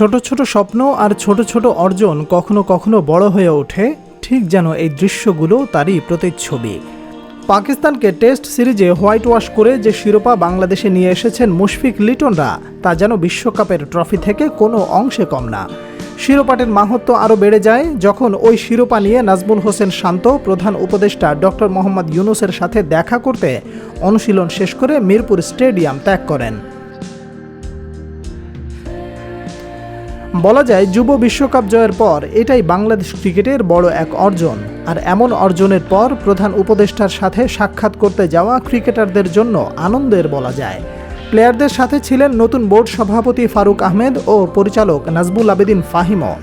ছোট ছোট স্বপ্ন আর ছোট ছোট অর্জন কখনো কখনো বড় হয়ে ওঠে, ঠিক যেন এই দৃশ্যগুলো তারই প্রতিচ্ছবি। পাকিস্তানকে টেস্ট সিরিজে হোয়াইট ওয়াশ করে যে শিরোপা বাংলাদেশে নিয়ে এসেছেন মুশফিক লিটনরা, তা যেন বিশ্বকাপের ট্রফি থেকে কোনো অংশে কম না। শিরোপাটির মাহাত্ম আরও বেড়ে যায় যখন ওই শিরোপা নিয়ে নাজমুল হোসেন শান্ত, প্রধান উপদেষ্টা ডক্টর মোহাম্মদ ইউনুসের সাথে দেখা করতে অনুশীলন শেষ করে মিরপুর স্টেডিয়াম ত্যাগ করেন। বলা যায় যুব বিশ্বকাপ জয়ের পর এটাই বাংলাদেশ ক্রিকেটের বড় এক অর্জন। আর এমন অর্জনের পর প্রধান উপদেষ্টার সাথে সাক্ষাৎ করতে যাওয়া ক্রিকেটারদের জন্য আনন্দের বলা যায়। প্লেয়ারদের সাথে ছিলেন নতুন বোর্ড সভাপতি ফারুক আহমেদ ও পরিচালক নাজবুল আবেদিন ফাহিমও।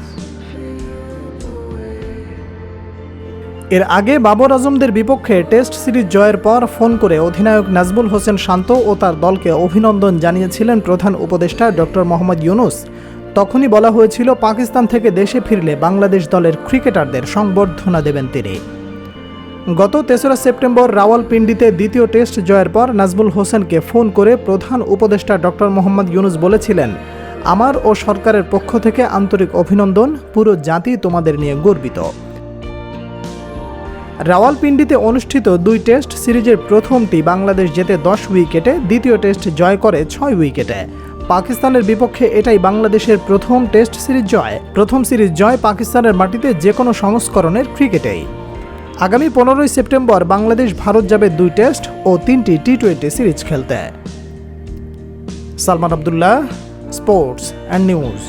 এর আগে বাবর আজমদের বিপক্ষে টেস্ট সিরিজ জয়ের পর ফোন করে অধিনায়ক নাজমুল হোসেন শান্ত ও তার দলকে অভিনন্দন জানিয়েছিলেন প্রধান উপদেষ্টা ডক্টর মোহাম্মদ ইউনুস। তখনই বলা হয়েছিল, পাকিস্তান থেকে দেশে ফিরলে বাংলাদেশ দলের ক্রিকেটারদের সংবর্ধনা দেবেন তিনি। গত তেসরা সেপ্টেম্বর রাওয়ালপিন্ডিতে দ্বিতীয় টেস্ট জয়ের পর নাজমুল হোসেনকে ফোন করে প্রধান উপদেষ্টা ডক্টর মোহাম্মদ ইউনুস বলেছিলেন, আমার ও সরকারের পক্ষ থেকে আন্তরিক অভিনন্দন, পুরো জাতি তোমাদের নিয়ে গর্বিত। রাওয়ালপিন্ডিতে অনুষ্ঠিত দুই টেস্ট সিরিজের প্রথমটি বাংলাদেশ জেতে দশ উইকেটে, দ্বিতীয় টেস্ট জয় করে ছয় উইকেটে। পাকিস্তানের বিপক্ষে এটাই বাংলাদেশের প্রথম টেস্ট সিরিজ জয়। প্রথম সিরিজ জয় পাকিস্তানের মাটিতে যে কোনো সংস্করণের ক্রিকেটেই। আগামী পনেরোই সেপ্টেম্বর বাংলাদেশ ভারত যাবে দুই টেস্ট ও তিনটি টি টোয়েন্টি সিরিজ খেলতে। Salman Abdullah, sports and news.